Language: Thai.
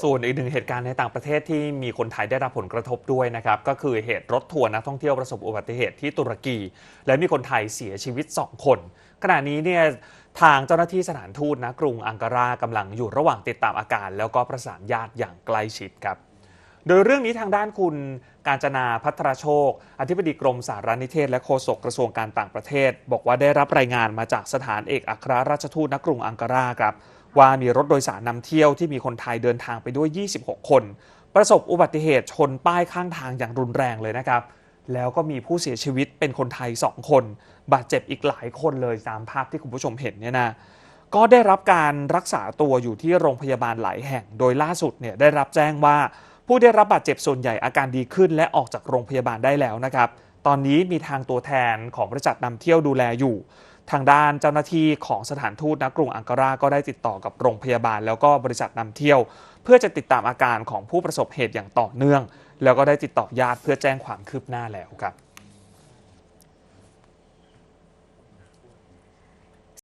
ส่วนอีกหนึ่งเหตุการณ์ในต่างประเทศที่มีคนไทยได้รับผลกระทบด้วยนะครับ ก็คือเหตุรถทัวร์นักท่องเที่ยวประสบอุบัติเหตุที่ตุรกี และมีคนไทยเสียชีวิต 2 คน ขณะนี้เนี่ยทางเจ้าหน้าที่สถานทูตนะกรุงอังการากำลังอยู่ระหว่างติดตามอาการ แล้วก็ประสานญาติอย่างใกล้ชิดครับ โดยเรื่องนี้ทางด้านคุณการจนาพัทรโชค อธิบดีกรมสารนิเทศ และโฆษกกระทรวงการต่างประเทศ บอกว่าได้รับรายงานมาจากสถานเอกอัครราชทูตณกรุงอังการาครับ ว่ามีรถโดยสารนำเที่ยวที่มีคนไทยเดินทางไปด้วย 26 คน ประสบอุบัติเหตุชนป้ายข้างทางอย่างรุนแรงเลยนะครับ แล้วก็มีผู้เสียชีวิตเป็นคนไทย 2 คน บาดเจ็บอีกหลายคนเลยตามภาพที่คุณผู้ชมเห็นเนี่ยนะก็ได้รับการรักษาตัวอยู่ที่โรงพยาบาลหลายแห่ง โดยล่าสุดเนี่ยได้รับแจ้งว่า ผู้ได้รับบาดเจ็บส่วนใหญ่อาการดีขึ้นและออกจากโรงพยาบาลได้แล้วนะครับ ตอนนี้มีทางตัวแทนของบริษัทนำเที่ยวดูแลอยู่ ทางด้านเจ้าหน้าที่ของสถานทูตณกรุงอังการาก็ได้ติดต่อกับโรงพยาบาล แล้วก็บริษัทนำเที่ยว เพื่อจะติดตามอาการของผู้ประสบเหตุอย่างต่อเนื่อง แล้วก็ได้ติดต่อญาติเพื่อแจ้งความคืบหน้าแล้วครับ